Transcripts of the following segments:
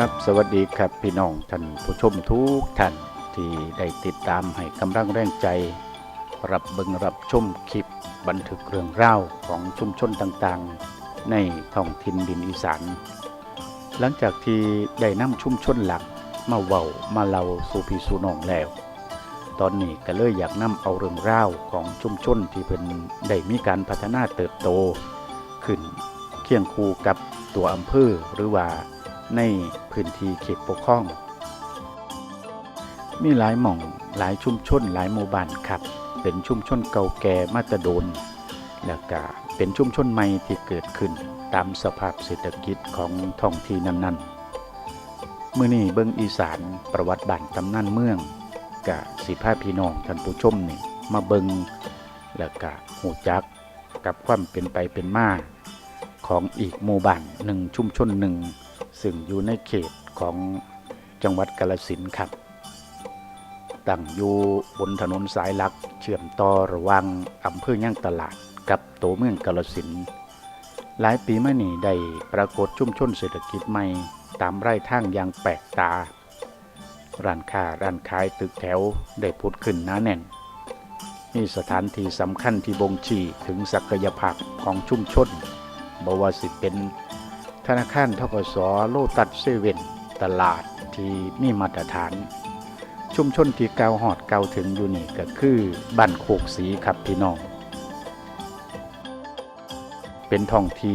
ครับ สวัสดีครับพี่น้องท่านผู้ชมทุกท่านที่ได้ติดตามให้กำลังแรงใจ รับเบิงรับชมคลิปบันทึกเรื่องราวของชุมชนต่างๆ ในท้องถิ่นดินอีสานหลังจากที่ได้นำชุมชนหลักมาเว้ามาเล่าสู่พี่สู่น้องแล้ว ตอนนี้ก็เลยอยากนำเอาเรื่องราวของชุมชนที่เพิ่นได้มีการพัฒนาเติบโต ขึ้นเคียงคู่กับตัวอำเภอหรือว่า ในพื้นที่เขตปกครอง มีหลายหม่องหลายชุมชนหลายหมู่บ้านครับ เป็นชุมชนเก่าแก่มาแตโดน แล้วก็เป็นชุมชนใหม่ที่เกิดขึ้นตามสภาพเศรษฐกิจของท้องที่นั้นๆมื้อนี้เบิ่งอีสานประวัติบ้านตำนานเมืองกะสิพาพี่น้องท่านผู้ชมนี่มาเบิงแล้วก็หูจักกับความเป็นไปเป็นมาของอีกหมู่บ้านหนึ่งชุมชนหนึ่ง ซึ่งอยู่ในเขตของจังหวัดกาฬสินครับตั้งอยู่บนถนนสายหลักเชื่อมต่อระหว่างอำเภอย่างตลาดกับตัวเมืองกาฬสินหลายปีมานี้ได้ปรากฏชุมชนเศรษฐกิจใหม่ตามไร่ทางอย่างแปลกตา ร้านค้าร้านขายตึกแถวได้พุดขึ้นหนาแน่น มีสถานที่สำคัญที่บ่งชี้ถึงศักยภาพของชุมชนบว่าสิเป็น ธนาคารทกสโลตัสเซเว่นตลาดที่มีมาตรฐาน ชุมชนที่เกาหอดเกาถึงอยู่นี่ก็คือบ้านโคกสีครับพี่น้อง เป็นท้องที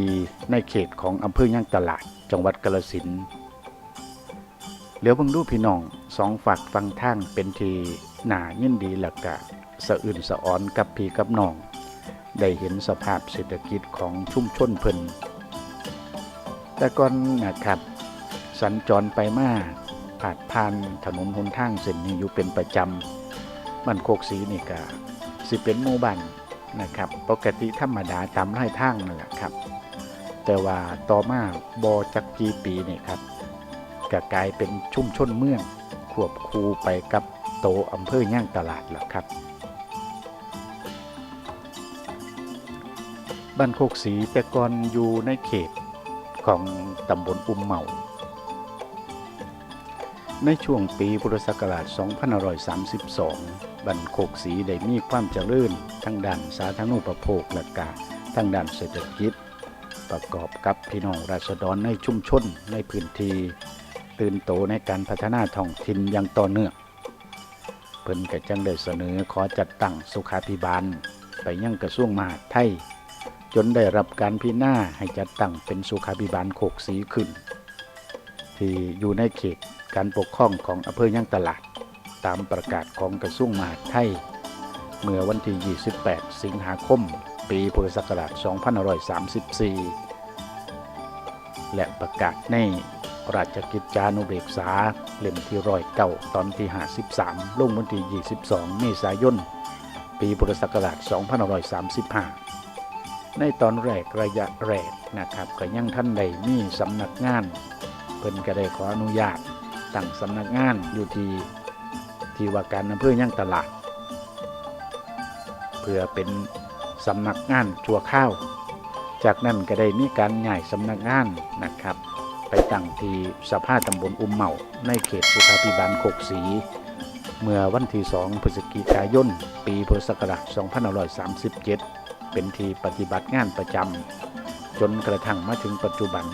ในเขตของอำเภอย่างตลาดจังหวัดกาฬสินธุ์เหลียวเบิ่งดูพี่น้องสองฝักฟังทางเป็นทีหนายินดีแล้วก็สะอื่นสะอ้อนกับพี่กับน้อง ได้เห็นสภาพเศรษฐกิจของชุมชนเพิ่น แต่ก่อนนะครับ สัญจรไปมาผ่านผ่านถนนหนทางเส้นนี้อยู่เป็นประจำมันโคกสีนี่ก็สิเป็นหมู่บ้านนะครับ ปกติธรรมดาตามไร่ทางนั่นแหละครับ แต่ว่าต่อมาบอจักกีปีนี่ครับก็กลายเป็นชุ่มชนเมืองควบคูไปกับโตอำเภอย่างตลาดแล้วครับ บ้านโคกสีแต่ก่อนอยู่ในเขต ของตำบลอุ้มเมาในช่วงปีพุทธศักราช 2532 บันโคกสีได้มีความเจริญทั้งด้านสาธารณูปโภคและกาทั้งด้านเศรษฐกิจ ประกอบกับพี่น้องราษฎรในชุมชนในพื้นที่ตื่นโตในการพัฒนาท้องถิ่นอย่างต่อเนื่องเพิ่นก็จังได้เสนอขอจัดตั้งสุขาภิบาล ไปยังกระทรวงมหาดไทย จนได้รับการพิจารณาให้จัดตั้งเป็นสุขาภิบาลโคกสีขึ้น ที่อยู่ในเขตการปกครองของอำเภอย่างตลาด ตามประกาศของกระทรวงมหาดไทย เมื่อวันที่ 28 สิงหาคม ปีพุทธศักราช 2534 และประกาศในราชกิจจานุเบกษาเล่มที่ร้อยเก้าตอนที่ 53 ลงวันที่ 22 เมษายน ปีพุทธศักราช 2535 ในตอนแรกระยะแรกนะครับก็ยังท่านใดมีสำนักงาน เพิ่นก็ได้ขออนุญาตตั้งสำนักงานอยู่ที่ที่ว่าการอำเภอย่างตลาด เพื่อเป็นสำนักงานชั่วข้าว จากนั้นก็ได้มีการย้ายสำนักงานนะครับ ไปตั้งที่สภาตำบลอุ้มเมาในเขตสุขาภิบาลโคกสี เมื่อวันที่ 2 พฤศจิกายน ปีพุทธศักราช2537 เป็นที่ปฏิบัติงานประจำจนกระทั่งมาถึงปัจจุบัน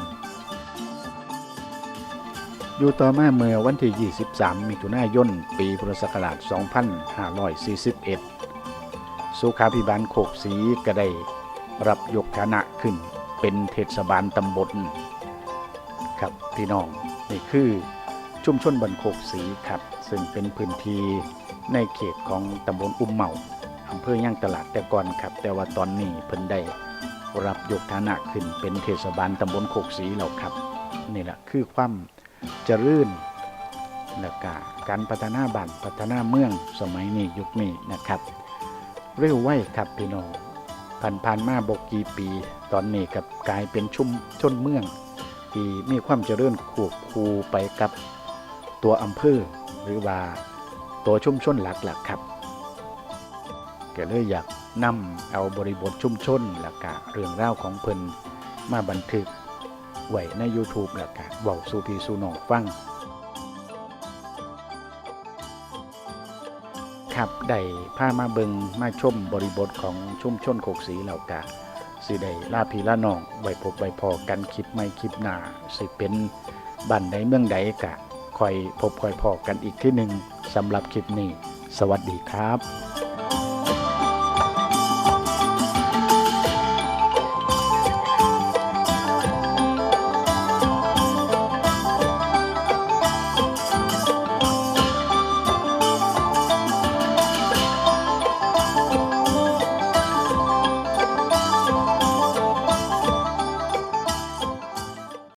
อยู่ต่อมาเมื่อวันที่ 23 มิถุนายน ปีพุทธศักราช 2541 สุขาภิบาลโคกสีก็ได้รับยกฐานะขึ้นเป็นเทศบาลตำบลครับพี่น้องนี่คือชุมชนบันโคกสีครับ ซึ่งเป็นพื้นที่ในเขตของตำบลอุ้มเมา อำเภอย่างตลาดแต่ก่อนครับ แต่ว่าตอนนี้เพิ่นได้รับยกฐานะขึ้นเป็นเทศบาลตำบลโคกศรีแล้วครับนี่แหละคือความเจริญและกาการพัฒนาบ้านพัฒนาเมืองสมัยนี้ยุคนี้นะครับ เร็วไวครับพี่น้องผ่านผ่านมาบกกี่ปี ตอนนี้กับกลายเป็นชุมชนเมือง ที่มีความเจริญควบคูไปกับตัวอำเภอหรือว่าตัวชุมชนหลักๆครับ ก็เลยอยากนำเอาบริบทชุมชนและกะเรื่องราวของเพิ่นมาบันทึกไว้ใน YouTube แล้วก็เว้าสู่พี่สู่น้องฟังครับได้พามาเบิงมาชมบริบทของชุมชนโคกสีแล้วก็สิได้ลาพีลาน้องไว้พบไว้พอกันคลิปไม่คลิปหน้าสิเป็นบ้านใดเมืองใดกะคอยพบคอยพอกันอีกที่หนึ่งสำหรับคลิปนี้ สวัสดีครับ